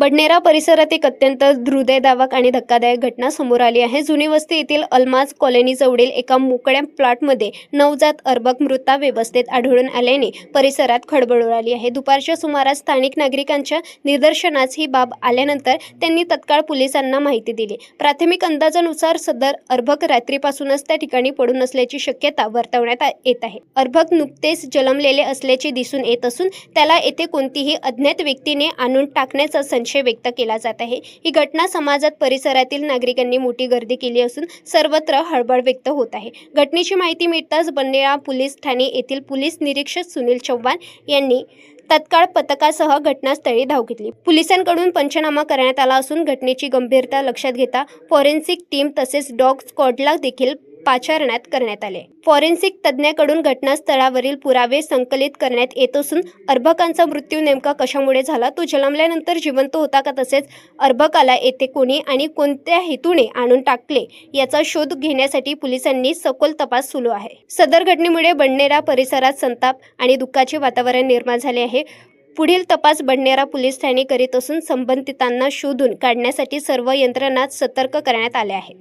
बडनेरा परिसरात एक अत्यंत हृदयदावक आणि धक्कादायक घटना समोर आली आहे. जुनी वस्ती येथील अलमाज कॉलनी जवळील एका मोकळ्या प्लॉटमध्ये नवजात अर्भक व्यवस्थेत आढळून आल्याने परिसरात खळबळ उडाली आहे. दुपारच्या सुमारास स्थानिक नागरिकांच्या निदर्शनास ही बाब आल्यानंतर त्यांनी तत्काळ पोलिसांना माहिती दिली. प्राथमिक अंदाजानुसार सदर अर्भक रात्रीपासूनच त्या ठिकाणी पडून असल्याची शक्यता वर्तवण्यात येत आहे. अर्भक नुकतेच जन्मलेले असल्याचे दिसून येत असून त्याला येथे कोणतीही अज्ञात व्यक्तीने आणून टाकण्याचा संशय व्यक्त केला जात आहे. ही घटना समाजात परिसरातील नागरिकांनी मोठी गर्दी केली असून सर्वत्र हळबळ व्यक्त होत आहे. घटनेची माहिती मिळताच बन्नेळा पोलीस ठाणे येथील पोलीस निरीक्षक सुनील चव्हाण यांनी तत्काळ पथकासह घटनास्थळी धाव घेतली. पोलिसांकडून पंचनामा करण्यात आला असून घटनेची गंभीरता लक्षात घेता फॉरेन्सिक टीम तसेच डॉग स्क्वॉडला देखील पाचारण्यात करण्यात आले. फॉरेन्सिक तज्ज्ञाकडून घटनास्थळावरील पुरावे संकलित करण्यात येत असून अर्भकांचा मृत्यू नेमका कशामुळे झाला तो जन्मल्यानंतर जिवंत होता का तसेच अर्भकाला येथे कोणी आणि कोणत्या हेतूने आणून टाकले याचा शोध घेण्यासाठी पोलिसांनी सखोल तपास सुरू आहे. सदर घटनेमुळे बंडनेरा परिसरात संताप आणि दुःखाचे वातावरण निर्माण झाले आहे. पुढील तपास बडनेरा पोलीस ठाणे करीत असून संबंधितांना शोधून काढण्यासाठी सर्व यंत्रणा सतर्क करण्यात आल्या आहेत